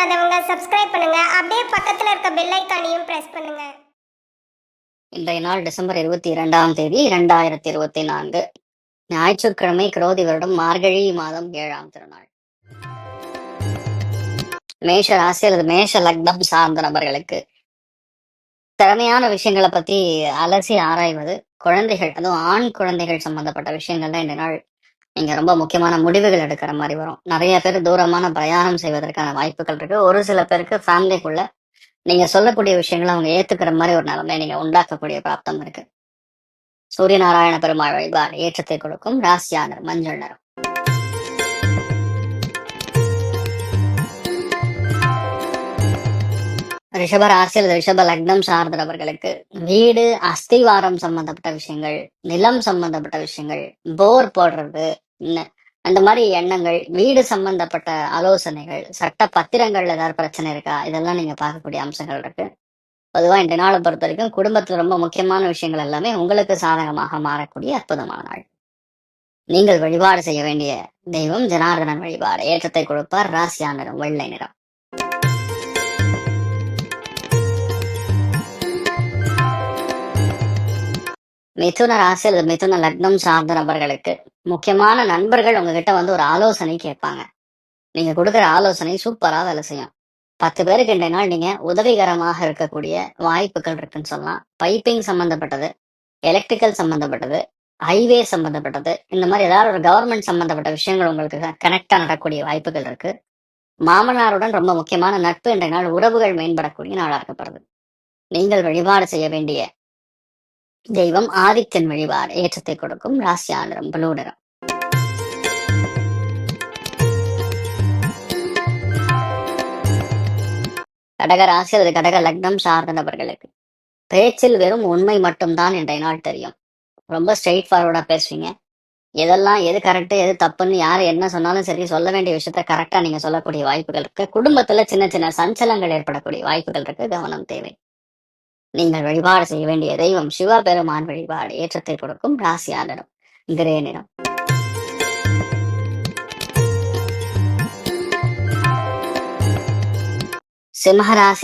பண்ணாதவங்க சப்ஸ்கிரைப் பண்ணுங்க. அப்படியே பக்கத்துல இருக்க பெல் ஐக்கானையும் பிரஸ் பண்ணுங்க. இன்றைய நாள் டிசம்பர் இருபத்தி இரண்டாம் தேதி இரண்டாயிரத்தி இருபத்தி நான்கு. ஞாயிற்றுக்கிழமை கிரோதி வருடம் மார்கழி மாதம் ஏழாம் திருநாள். மேஷ ராசி அல்லது மேஷ லக்னம் சார்ந்த நபர்களுக்கு திறமையான விஷயங்களை பத்தி அலசி ஆராய்வது குழந்தைகள் அதுவும் ஆண் குழந்தைகள் சம்பந்தப்பட்ட விஷயங்கள்ல இந்த நாள் நீங்க ரொம்ப முக்கியமான முடிவுகள் எடுக்கிற மாதிரி வரும். நிறைய பேர் தூரமான பிரயாணம் செய்வதற்கான வாய்ப்புகள் இருக்கு. ஒரு சில பேருக்கு ஃபேமிலிக்குள்ள நீங்க சொல்லக்கூடிய விஷயங்களை அவங்க ஏத்துக்கிற மாதிரி ஒரு நிலைமை நீங்க உண்டாக்கக்கூடிய பிராப்தம் இருக்கு. சூரிய நாராயண பெருமாள் வழிபாடு ஏற்றத்தை கொடுக்கும். ராசியானர் மஞ்சள் நிறம். ரிஷப ராசி அல்லது ரிஷப லக்னம் சார்ந்தவர்களுக்கு வீடு அஸ்திவாரம் சம்பந்தப்பட்ட விஷயங்கள் நிலம் சம்பந்தப்பட்ட விஷயங்கள் போர் போடுறது அந்த மாதிரி எண்ணங்கள் வீடு சம்பந்தப்பட்ட ஆலோசனைகள் சட்ட பத்திரங்கள்ல ஏதாவது பிரச்சனை இருக்கா? இதெல்லாம் நீங்க பார்க்கக்கூடிய அம்சங்கள் இருக்கு. பொதுவா இந்த நாளை பொறுத்த வரைக்கும் குடும்பத்துல ரொம்ப முக்கியமான விஷயங்கள் எல்லாமே உங்களுக்கு சாதகமாக மாறக்கூடிய அற்புதமான நாள். நீங்கள் வழிபாடு செய்ய வேண்டிய தெய்வம் ஜனார்தனன் வழிபாடு. ஏற்றத்தை கொடுப்பார் ராசியா நிறம் வெள்ளை நிறம். மிதுன ராசி அல்லது மிதுன லக்னம் சார்ந்த நபர்களுக்கு முக்கியமான நண்பர்கள் உங்ககிட்ட வந்து ஒரு ஆலோசனை கேட்பாங்க. நீங்க கொடுக்குற ஆலோசனை சூப்பரா வேலை செய்யும். பத்து பேருக்கு இன்றைய நாள் நீங்க உதவிகரமாக இருக்கக்கூடிய வாய்ப்புகள் இருக்குன்னு சொல்லலாம். பைப்பிங் சம்பந்தப்பட்டது எலக்ட்ரிக்கல் சம்பந்தப்பட்டது ஹைவே சம்பந்தப்பட்டது இந்த மாதிரி ஏதாவது ஒரு கவர்மெண்ட் சம்பந்தப்பட்ட விஷயங்கள் உங்களுக்கு கனெக்டா நடக்கக்கூடிய வாய்ப்புகள் இருக்கு. மாமனாருடன் ரொம்ப முக்கியமான நட்பு இன்றைய நாள் உறவுகள் மேம்படக்கூடிய நாளாக்கப்படுது நீங்கள் வழிபாடு செய்ய வேண்டிய தெய்வம் ஆதித்தன் வழிபாடு ஏற்றத்தை கொடுக்கும் ராசியா நிறம் கடக ராசி அல்லது கடக லக்னம் சார்ந்த நபர்களுக்கு. பேச்சில் வெறும் உண்மை மட்டும்தான் இன்றைய நாள் தெரியும். ரொம்ப ஸ்ட்ரெயிட் ஃபார்வர்டா பேசுவீங்க. எதெல்லாம் எது கரெக்ட் எது தப்புன்னு யார் என்ன சொன்னாலும் சரி சொல்ல வேண்டிய விஷயத்த கரெக்டா நீங்க சொல்லக்கூடிய வாய்ப்புகள் இருக்கு. குடும்பத்துல சின்ன சின்ன சஞ்சலங்கள் ஏற்படக்கூடிய வாய்ப்புகள் இருக்கு. கவனம் தேவை. நீங்கள் வழிபாடு செய்ய வேண்டிய தெய்வம் சிவபெருமான் வழிபாடு ஏற்றத்தை கொடுக்கும் ராசியா நிறம் கிரே நிறம்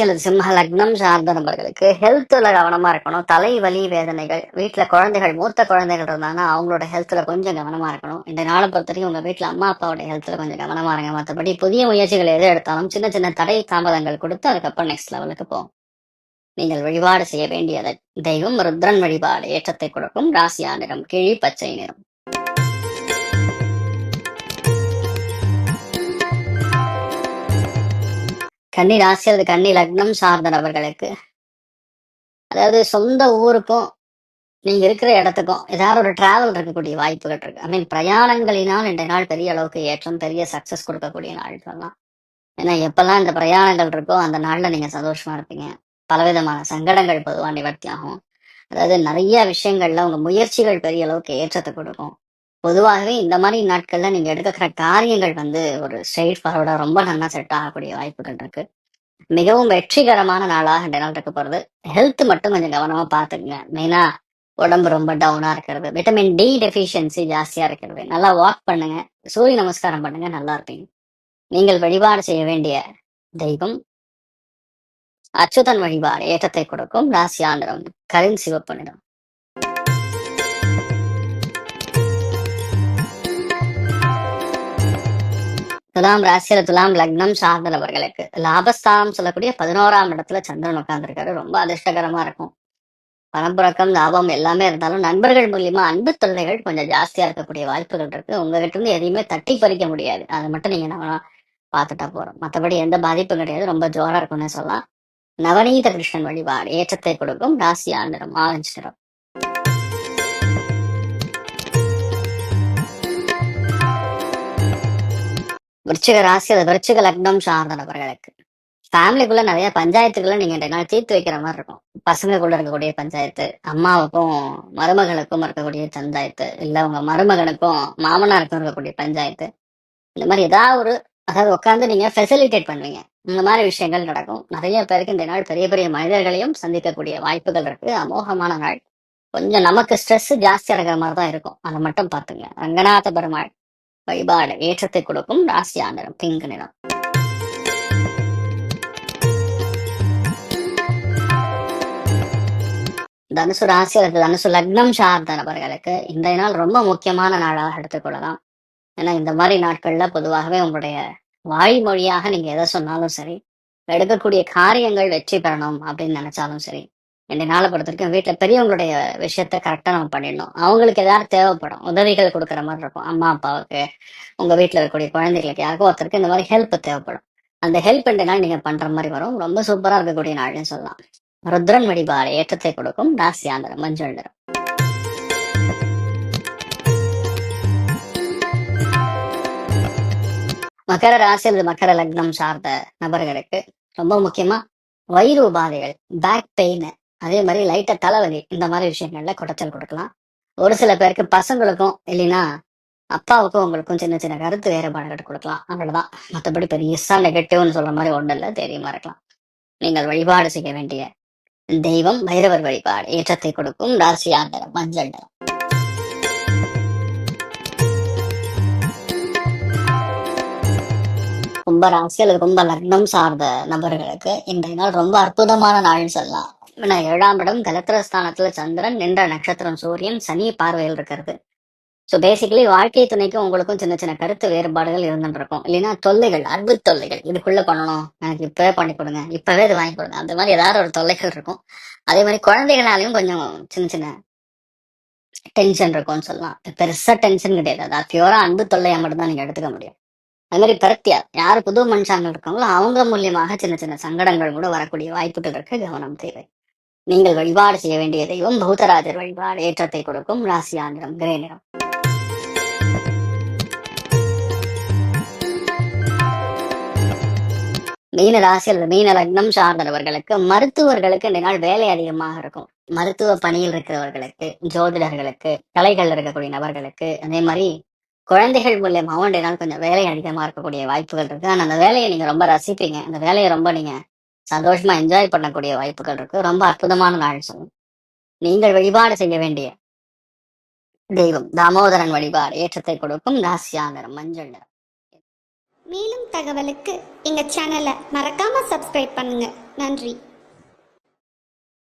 அல்லது சிம்ம லக்னம் சார்ந்த நபர்களுக்கு ஹெல்த்ல கவனமா இருக்கணும். தலைவலி வேதனைகள் வீட்டுல குழந்தைகள் மூத்த குழந்தைகள் இருந்தாங்கன்னா அவங்களோட ஹெல்த்ல கொஞ்சம் கவனமா இருக்கணும். இந்த நாளை பொறுத்த வரைக்கும் உங்க வீட்டுல அம்மா அப்பாவோட ஹெல்த்ல கொஞ்சம் கவனமா இருங்க. மற்றபடி புதிய முயற்சிகள் எது எடுத்தாலும் சின்ன சின்ன தடை தாமதங்கள் கொடுத்து அதுக்கப்புறம் நெக்ஸ்ட் லெவலுக்கு போகும் நீங்கள் வழிபாடு செய்ய வேண்டியது தெய்வம் ருத்ரன் வழிபாடு ஏற்றத்தை கொடுக்கும் ராசியா நிறம் கிழி பச்சை நிறம். கன்னி ராசி அல்லது கன்னி லக்னம் சார்ந்த நபர்களுக்கு அதாவது சொந்த ஊருக்கும் நீங்க இருக்கிற இடத்துக்கும் ஏதாவது ஒரு டிராவல் இருக்கக்கூடிய வாய்ப்புகள் இருக்கு. ஐ மீன் பிரயாணங்களினால் இன்றைய நாள் பெரிய அளவுக்கு ஏற்றம் பெரிய சக்சஸ் கொடுக்கக்கூடிய நாள் சொல்லலாம் ஏன்னா எப்பெல்லாம் இந்த பிரயாணங்கள் இருக்கோ அந்த நாள்ல நீங்க சந்தோஷமா இருப்பீங்க. பலவிதமான சங்கடங்கள் பொதுவா நிவர்த்தியாகும். அதாவது நிறைய விஷயங்கள்ல உங்க முயற்சிகள் பெரிய அளவுக்கு ஏற்றத்தை கொடுக்கும். பொதுவாகவே இந்த மாதிரி நாட்கள்ல நீங்க எடுக்கிற காரியங்கள் வந்து ஒரு ஸ்ட்ரெயிட் ஃபார்வர்டா ரொம்ப நல்லா செட் ஆகக்கூடிய வாய்ப்புகள் இருக்கு. மிகவும் வெற்றிகரமான நாளாக இந்த நாள் இருக்க போறது. ஹெல்த் மட்டும் கொஞ்சம் கவனமா பாத்துக்கங்க மெயினா உடம்பு ரொம்ப டவுனா இருக்கிறது. விட்டமின் டி டெஃபிஷியன்சி ஜாஸ்தியா இருக்கிறது. நல்லா வாக் பண்ணுங்க. சூரிய நமஸ்காரம் பண்ணுங்க. நல்லா இருப்பீங்க. நீங்கள் வழிபாடு செய்ய வேண்டிய தெய்வம் அச்சுதன் வழிபாடு ஏற்றத்தை கொடுக்கும் ராசியா நிறம் கரின் சிவப்பு நிறம். துலாம் ராசியில துலாம் லக்னம் சார்ந்த நபர்களுக்கு லாபஸ்தானம் சொல்லக்கூடிய பதினோராம் இடத்துல சந்திரன் உட்கார்ந்துருக்காரு. ரொம்ப அதிர்ஷ்டகரமா இருக்கும். பணப்புழக்கம் லாபம் எல்லாமே இருந்தாலும் நண்பர்கள் மூலியமா அன்பு தொல்லைகள் கொஞ்சம் ஜாஸ்தியா இருக்கக்கூடிய வாய்ப்புகள் இருக்கு. உங்ககிட்ட இருந்து எதையுமே தட்டி பறிக்க முடியாது. அதை மட்டும் நீங்க நம்ம பார்த்துட்டா போறோம் மற்றபடி எந்த பாதிப்பும் கிடையாது. ரொம்ப ஜோரா இருக்கும்னு சொல்லலாம். நவநீத கிருஷ்ணன் வழிபாடு ஏற்றத்தை கொடுக்கும் ராசியா நிறம் ஆரஞ்சு நிறம் விருச்சிக ராசி அது விருச்சிக லக்னம் சார்ந்த நபர்களுக்கு. ஃபேமிலிக்குள்ள நிறைய பஞ்சாயத்துக்குள்ள நீங்க ரெண்டு நாள் தீர்த்து வைக்கிற மாதிரி இருக்கும். பசங்க கூட இருக்கக்கூடிய பஞ்சாயத்து அம்மாவுக்கும் மருமகளுக்கும் இருக்கக்கூடிய பஞ்சாயத்து இல்ல உங்க மருமகனுக்கும் மாமனாருக்கும் இருக்கக்கூடிய பஞ்சாயத்து. இந்த மாதிரி ஏதாவது ஒரு அதாவது உட்காந்து நீங்க ஃபெசிலிட்டேட் பண்ணுவீங்க. இந்த மாதிரி விஷயங்கள் நடக்கும். நிறைய பேருக்கு இந்த நாள் பெரிய பெரிய மனிதர்களையும் சந்திக்கக்கூடிய வாய்ப்புகள் இருக்கு. அமோகமான நாள். கொஞ்சம் நமக்கு ஸ்ட்ரெஸ் ஜாஸ்தியா இருக்கிற மாதிரி தான் இருக்கும். அதை மட்டும் பார்த்துங்க. ரங்கநாத பெருமாள் வழிபாடு ஏற்றத்தை கொடுக்கும் ராசியா நிறம் பிங்க் நிறம். தனுசு ராசி அல்லது தனுசு லக்னம் சார்ந்த நபர்களுக்கு இந்த நாள் ரொம்ப முக்கியமான நாளாக எடுத்துக்கொள்ளலாம். ஏன்னா இந்த மாதிரி நாட்கள்ல பொதுவாகவே உங்களுடைய வாய்மொழியாக நீங்க எதை சொன்னாலும் சரி எடுக்கக்கூடிய காரியங்கள் வெற்றி பெறணும் அப்படின்னு நினைச்சாலும் சரி ரெண்டு நாளை பொறுத்த வரைக்கும் வீட்டுல பெரியவங்களுடைய விஷயத்த கரெக்டா நம்ம பண்ணிடணும். அவங்களுக்கு ஏதாவது தேவைப்படும் உதவிகள் கொடுக்குற மாதிரி இருக்கும். அம்மா அப்பாவுக்கு உங்க வீட்டுல இருக்கக்கூடிய குழந்தைகளுக்கு யாருக்கும் ஒருத்தருக்கு இந்த மாதிரி ஹெல்ப் தேவைப்படும். அந்த ஹெல்ப் இந்த நாள் நீங்க பண்ற மாதிரி வரும். ரொம்ப சூப்பரா இருக்கக்கூடிய நாள்னு சொல்லலாம். ருத்ரன் வழிபாடு ஏற்றத்தை கொடுக்கும். ராசியாந்திரம் மஞ்சள் நிறம். மகர ராசி அல்லது மகர லக்னம் சார்ந்த நபர்களுக்கு ரொம்ப முக்கியமா வயிறு உபாதைகள் பேக் பெயின் அதே மாதிரி லைட்டா தலைவலி இந்த மாதிரி விஷயங்கள்ல குடைச்சல் கொடுக்கலாம். ஒரு சில பேருக்கு பசங்களுக்கும் இல்லைன்னா அப்பாவுக்கும் உங்களுக்கும் சின்ன சின்ன கருத்து வேறுபாடுகள் கொடுக்கலாம். அவ்வளவுதான். மற்றபடி பெரியசா நெகட்டிவ்னு சொல்ற மாதிரி ஒன்றும் இல்லை. தெரியுமா இருக்கலாம். நீங்கள் வழிபாடு செய்ய வேண்டிய தெய்வம் பைரவர் வழிபாடு. ஏற்றத்தை கொடுக்கும் ராசியாந்திரம் மஞ்சள் நிறம். கும்ப ராசி அல்லது கும்ப லக்னம் சார்ந்த நபர்களுக்கு இன்றைய நாள் ரொம்ப அற்புதமான நாள்னு சொல்லலாம். ஏன்னா ஏழாம் இடம் கலத்திரஸ்தானத்துல சந்திரன் நின்ற நட்சத்திரம் சூரியன் சனி பார்வையில் இருக்கிறது. ஸோ பேசிக்கலி வாழ்க்கை துணைக்கும் உங்களுக்கும் சின்ன சின்ன கருத்து வேறுபாடுகள் இருந்துட்டு இருக்கும் இல்லைன்னா தொல்லைகள் அன்பு தொல்லைகள் இதுக்குள்ள பண்ணணும். எனக்கு இப்பவே பண்ணி கொடுங்க. இப்பவே இது வாங்கி கொடுங்க. அந்த மாதிரி ஏதாவது ஒரு தொல்லைகள் இருக்கும். அதே மாதிரி குழந்தைகளாலையும் கொஞ்சம் சின்ன சின்ன டென்ஷன் இருக்கும்னு சொல்லலாம். பெருசா டென்ஷன் கிடையாது. அது பியூரா அன்பு தொல்லையா மட்டும் தான் நீங்க எடுத்துக்க முடியும். அது மாதிரி பிரத்தியா யார் புது மனுஷாங்க இருக்காங்களோ அவங்க மூலியமாக சின்ன சின்ன சங்கடங்கள் கூட வரக்கூடிய வாய்ப்புகள் இருக்க கவனம் தேவை. நீங்கள் வழிபாடு செய்ய வேண்டிய தெய்வம் பௌத்தராஜர் வழிபாடு ஏற்றத்தை கொடுக்கும் ராசியாந்திரம் கிரே நிறம். மீன ராசியில் மீன லக்னம் சார்ந்தவர்களுக்கு மருத்துவர்களுக்கு இந்த நாள் வேலை அதிகமாக இருக்கும். மருத்துவ பணியில் இருக்கிறவர்களுக்கு ஜோதிடர்களுக்கு கலைகள் இருக்கக்கூடிய நபர்களுக்கு அதே மாதிரி குழந்தைகள் மூலியமாகவும் இந்த நாள் கொஞ்சம் வேலை அதிகமா இருக்கக்கூடிய வாய்ப்புகள் இருக்கு. ஆனா அந்த வேலையை நீங்க ரொம்ப ரசிப்பீங்க. அந்த வேலையை ரொம்ப நீங்க சந்தோஷமா என்ஜாய் பண்ணக்கூடிய வாய்ப்புகள் இருக்கு. ரொம்ப அற்புதமான நாள் சொல்லும் நீங்கள் வழிபாடு செய்ய வேண்டிய தெய்வம். தாமோதரன் வழிபாடு. ஏற்றத்தை கொடுக்கும் ராசியாந்திரம் மஞ்சள் நிறம். மேலும் தகவலுக்கு எங்க சேனலை மறக்காம சப்ஸ்கிரைப் பண்ணுங்க. நன்றி.